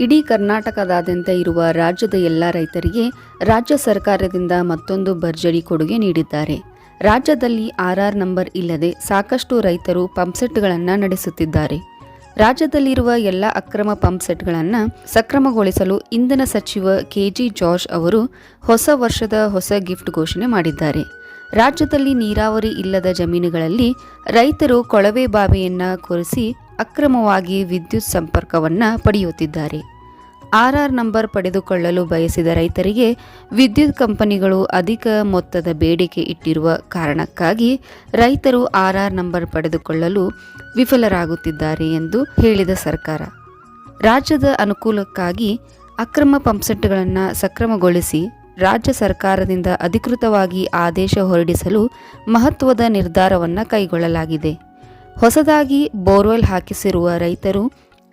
ಇಡೀ ಕರ್ನಾಟಕದಾದ್ಯಂತ ಇರುವ ರಾಜ್ಯದ ಎಲ್ಲ ರೈತರಿಗೆ ರಾಜ್ಯ ಸರ್ಕಾರದಿಂದ ಮತ್ತೊಂದು ಭರ್ಜರಿ ಕೊಡುಗೆ ನೀಡಿದ್ದಾರೆ. ರಾಜ್ಯದಲ್ಲಿ ಆರ್ಆರ್ ನಂಬರ್ ಇಲ್ಲದೆ ಸಾಕಷ್ಟು ರೈತರು ಪಂಪ್ಸೆಟ್ಗಳನ್ನು ನಡೆಸುತ್ತಿದ್ದಾರೆ. ರಾಜ್ಯದಲ್ಲಿರುವ ಎಲ್ಲ ಅಕ್ರಮ ಪಂಪ್ಸೆಟ್ಗಳನ್ನು ಸಕ್ರಮಗೊಳಿಸಲು ಇಂಧನ ಸಚಿವ ಕೆಜಿ ಜಾರ್ಜ್ ಅವರು ಹೊಸ ವರ್ಷದ ಹೊಸ ಗಿಫ್ಟ್ ಘೋಷಣೆ ಮಾಡಿದ್ದಾರೆ. ರಾಜ್ಯದಲ್ಲಿ ನೀರಾವರಿ ಇಲ್ಲದ ಜಮೀನುಗಳಲ್ಲಿ ರೈತರು ಕೊಳವೆ ಬಾವಿಯನ್ನು ಕೊರೆಸಿ ಅಕ್ರಮವಾಗಿ ವಿದ್ಯುತ್ ಸಂಪರ್ಕವನ್ನು ಪಡೆಯುತ್ತಿದ್ದಾರೆ. ಆರ್ಆರ್ ನಂಬರ್ ಪಡೆದುಕೊಳ್ಳಲು ಬಯಸಿದ ರೈತರಿಗೆ ವಿದ್ಯುತ್ ಕಂಪನಿಗಳು ಅಧಿಕ ಮೊತ್ತದ ಬೇಡಿಕೆ ಇಟ್ಟಿರುವ ಕಾರಣಕ್ಕಾಗಿ ರೈತರು ಆರ್ಆರ್ ನಂಬರ್ ಪಡೆದುಕೊಳ್ಳಲು ವಿಫಲರಾಗುತ್ತಿದ್ದಾರೆ ಎಂದು ಹೇಳಿದ ಸರ್ಕಾರ. ರಾಜ್ಯದ ಅನುಕೂಲಕ್ಕಾಗಿ ಅಕ್ರಮ ಪಂಪ್ಸೆಟ್ಗಳನ್ನು ಸಕ್ರಮಗೊಳಿಸಿ ರಾಜ್ಯ ಸರ್ಕಾರದಿಂದ ಅಧಿಕೃತವಾಗಿ ಆದೇಶ ಹೊರಡಿಸಲು ಮಹತ್ವದ ನಿರ್ಧಾರವನ್ನು ಕೈಗೊಳ್ಳಲಾಗಿದೆ. ಹೊಸದಾಗಿ ಬೋರ್ವೆಲ್ ಹಾಕಿಸಿರುವ ರೈತರು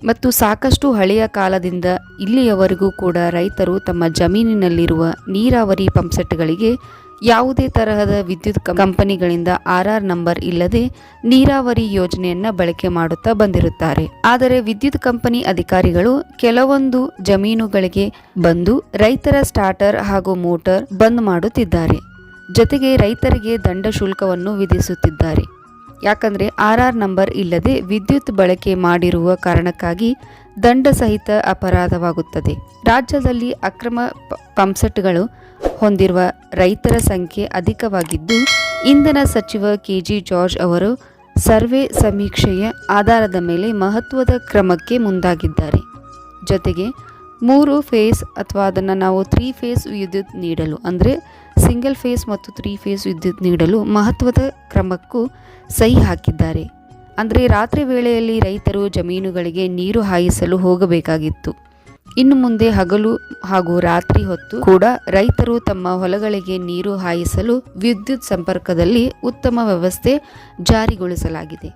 ಮತ್ತು ಸಾಕಷ್ಟು ಹಳೆಯ ಕಾಲದಿಂದ ಇಲ್ಲಿಯವರೆಗೂ ಕೂಡ ರೈತರು ತಮ್ಮ ಜಮೀನಿನಲ್ಲಿರುವ ನೀರಾವರಿ ಪಂಪ್ಸೆಟ್ಗಳಿಗೆ ಯಾವುದೇ ತರಹದ ವಿದ್ಯುತ್ ಕಂಪನಿಗಳಿಂದ ಆರ್ ಆರ್ ನಂಬರ್ ಇಲ್ಲದೆ ನೀರಾವರಿ ಯೋಜನೆಯನ್ನ ಬಳಕೆ ಮಾಡುತ್ತಾ ಬಂದಿರುತ್ತಾರೆ. ಆದರೆ ವಿದ್ಯುತ್ ಕಂಪನಿ ಅಧಿಕಾರಿಗಳು ಕೆಲವೊಂದು ಜಮೀನುಗಳಿಗೆ ಬಂದು ರೈತರ ಸ್ಟಾರ್ಟರ್ ಹಾಗೂ ಮೋಟಾರ್ ಬಂದ್ ಮಾಡುತ್ತಿದ್ದಾರೆ. ಜೊತೆಗೆ ರೈತರಿಗೆ ದಂಡ ಶುಲ್ಕವನ್ನು ವಿಧಿಸುತ್ತಿದ್ದಾರೆ. ಯಾಕಂದ್ರೆ ಆರ್ ಆರ್ ನಂಬರ್ ಇಲ್ಲದೆ ವಿದ್ಯುತ್ ಬಳಕೆ ಮಾಡಿರುವ ಕಾರಣಕ್ಕಾಗಿ ದಂಡ ಸಹಿತ ಅಪರಾಧವಾಗುತ್ತದೆ. ರಾಜ್ಯದಲ್ಲಿ ಅಕ್ರಮ ಪಂಪ್ಸೆಟ್ಗಳು ಹೊಂದಿರುವ ರೈತರ ಸಂಖ್ಯೆ ಅಧಿಕವಾಗಿದ್ದು, ಇಂಧನ ಸಚಿವ ಕೆಜಿ ಜಾರ್ಜ್ ಅವರು ಸರ್ವೆ ಸಮೀಕ್ಷೆಯ ಆಧಾರದ ಮೇಲೆ ಮಹತ್ವದ ಕ್ರಮಕ್ಕೆ ಮುಂದಾಗಿದ್ದಾರೆ. ಜೊತೆಗೆ ಮೂರು ಫೇಸ್, ಅಥವಾ ಅದನ್ನು ನಾವು ತ್ರೀ ಫೇಸ್ ವಿದ್ಯುತ್ ನೀಡಲು ಅಂದರೆ ಸಿಂಗಲ್ ಫೇಸ್ ಮತ್ತು ತ್ರೀ ಫೇಸ್ ವಿದ್ಯುತ್ ನೀಡಲು ಮಹತ್ವದ ಕ್ರಮಕ್ಕೂ ಸಹಿ ಹಾಕಿದ್ದಾರೆ. ಅಂದರೆ ರಾತ್ರಿ ವೇಳೆಯಲ್ಲಿ ರೈತರು ಜಮೀನುಗಳಿಗೆ ನೀರು ಹಾಯಿಸಲು ಹೋಗಬೇಕಾಗಿತ್ತು. ಇನ್ನು ಮುಂದೆ ಹಗಲು ಹಾಗೂ ರಾತ್ರಿ ಹೊತ್ತು ಕೂಡ ರೈತರು ತಮ್ಮ ಹೊಲಗಳಿಗೆ ನೀರು ಹಾಯಿಸಲು ವಿದ್ಯುತ್ ಸಂಪರ್ಕದಲ್ಲಿ ಉತ್ತಮ ವ್ಯವಸ್ಥೆ ಜಾರಿಗೊಳಿಸಲಾಗಿದೆ.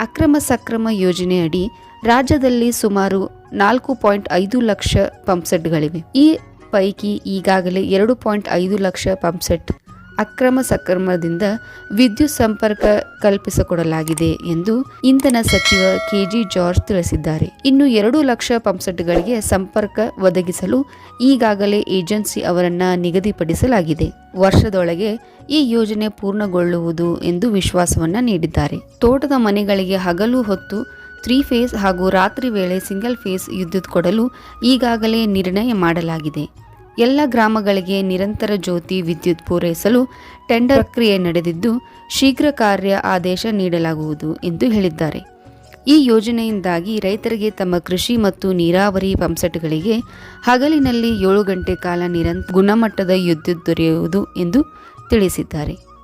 ಅಕ್ರಮ ಸಕ್ರಮ ಯೋಜನೆಯಡಿ ರಾಜ್ಯದಲ್ಲಿ ಸುಮಾರು ನಾಲ್ಕು ಪಾಯಿಂಟ್ ಐದು ಲಕ್ಷ ಪಂಪ್ಸೆಟ್ಗಳಿವೆ. ಈ ಪೈಕಿ ಈಗಾಗಲೇ ಎರಡು ಪಾಯಿಂಟ್ ಐದು ಲಕ್ಷ ಪಂಪ್ಸೆಟ್ ಅಕ್ರಮ ಸಕ್ರಮದಿಂದ ವಿದ್ಯುತ್ ಸಂಪರ್ಕ ಕಲ್ಪಿಸಿಕೊಡಲಾಗಿದೆ ಎಂದು ಇಂಧನ ಸಚಿವ ಕೆಜಿ ಜಾರ್ಜ್ ತಿಳಿಸಿದ್ದಾರೆ. ಇನ್ನು ಎರಡು ಲಕ್ಷ ಪಂಪ್ಸೆಟ್ಗಳಿಗೆ ಸಂಪರ್ಕ ಒದಗಿಸಲು ಈಗಾಗಲೇ ಏಜೆನ್ಸಿ ಅವರನ್ನ ನಿಗದಿಪಡಿಸಲಾಗಿದೆ. ವರ್ಷದೊಳಗೆ ಈ ಯೋಜನೆ ಪೂರ್ಣಗೊಳ್ಳುವುದು ಎಂದು ವಿಶ್ವಾಸವನ್ನ ನೀಡಿದ್ದಾರೆ. ತೋಟದ ಮನೆಗಳಿಗೆ ಹಗಲು ಹೊತ್ತು ತ್ರೀ ಫೇಸ್ ಹಾಗೂ ರಾತ್ರಿ ವೇಳೆ ಸಿಂಗಲ್ ಫೇಸ್ ವಿದ್ಯುತ್ ಕೊಡಲು ಈಗಾಗಲೇ ನಿರ್ಣಯ ಮಾಡಲಾಗಿದೆ. ಎಲ್ಲ ಗ್ರಾಮಗಳಿಗೆ ನಿರಂತರ ಜ್ಯೋತಿ ವಿದ್ಯುತ್ ಪೂರೈಸಲು ಟೆಂಡರ್ ಪ್ರಕ್ರಿಯೆ ನಡೆದಿದ್ದು, ಶೀಘ್ರ ಕಾರ್ಯ ಆದೇಶ ನೀಡಲಾಗುವುದು ಎಂದು ಹೇಳಿದ್ದಾರೆ. ಈ ಯೋಜನೆಯಿಂದಾಗಿ ರೈತರಿಗೆ ತಮ್ಮ ಕೃಷಿ ಮತ್ತು ನೀರಾವರಿ ಪಂಪ್ಸೆಟ್ಗಳಿಗೆ ಹಗಲಿನಲ್ಲಿ ಏಳು ಗಂಟೆ ಕಾಲ ನಿರಂತರ ಗುಣಮಟ್ಟದ ವಿದ್ಯುತ್ ದೊರೆಯುವುದು ಎಂದು ತಿಳಿಸಿದ್ದಾರೆ.